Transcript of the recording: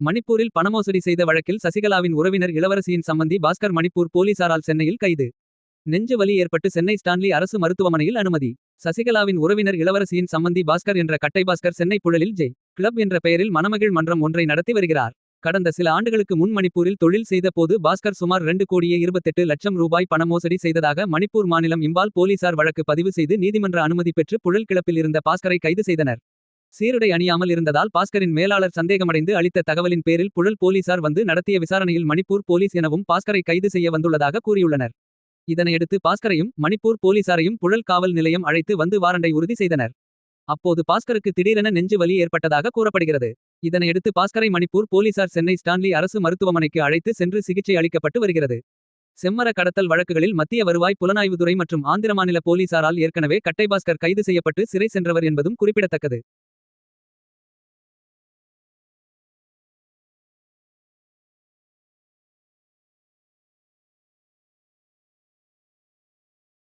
மணிப்பூரில் பணமோசடி செய்த வழக்கில் சசிகலாவின் உறவினர் இளவரசியின் சம்பந்தி பாஸ்கர் மணிப்பூர் போலீசாரால் சென்னையில் கைது. நெஞ்சு வலி ஏற்பட்டு சென்னை ஸ்டான்லி அரசு மருத்துவமனையில் அனுமதி. சசிகலாவின் உறவினர் இளவரசியின் சம்பந்தி பாஸ்கர் என்ற கட்டை பாஸ்கர் சென்னை புழலில் ஜெய். கிளப் என்ற பெயரில் மணமகிழ் மன்றம் ஒன்றை நடத்தி வருகிறார். கடந்த சில ஆண்டுகளுக்கு முன் மணிப்பூரில் தொழில் செய்த போது பாஸ்கர் சுமார் ரெண்டு கோடியே இருபத்தெட்டு லட்சம் ரூபாய் பண மோசடி செய்ததாக மணிப்பூர் மாநிலம் இம்பால் போலீசார் வழக்கு பதிவு செய்து நீதிமன்ற அனுமதி பெற்று புழல் கிளப்பில் இருந்த பாஸ்கரை கைது செய்தனர். சீருடை அணியாமல் இருந்ததால் பாஸ்கரின் மேலாளர் சந்தேகமடைந்து அளித்த தகவலின் பேரில் புழல் போலீசார் வந்து நடத்திய விசாரணையில் மணிப்பூர் போலீஸ் எனவும் பாஸ்கரை கைது செய்ய வந்துள்ளதாக கூறியுள்ளனர். இதனையடுத்து பாஸ்கரையும் மணிப்பூர் போலீசாரையும் புழல் காவல் நிலையம் அழைத்து வந்து வாரண்டை உறுதி செய்தனர். அப்போது பாஸ்கருக்கு திடீரென நெஞ்சு வலி ஏற்பட்டதாக கூறப்படுகிறது. இதனையடுத்து பாஸ்கரை மணிப்பூர் போலீசார் சென்னை ஸ்டான்லி அரசு மருத்துவமனைக்கு அழைத்து சென்று சிகிச்சை அளிக்கப்பட்டு வருகிறது. செம்மர கடத்தல் வழக்குகளில் மத்திய வருவாய் புலனாய்வுத்துறை மற்றும் ஆந்திர மாநில போலீசாரால் ஏற்கனவே கட்டை பாஸ்கர் கைது செய்யப்பட்டு சிறை சென்றவர் என்பதும் குறிப்பிடத்தக்கது.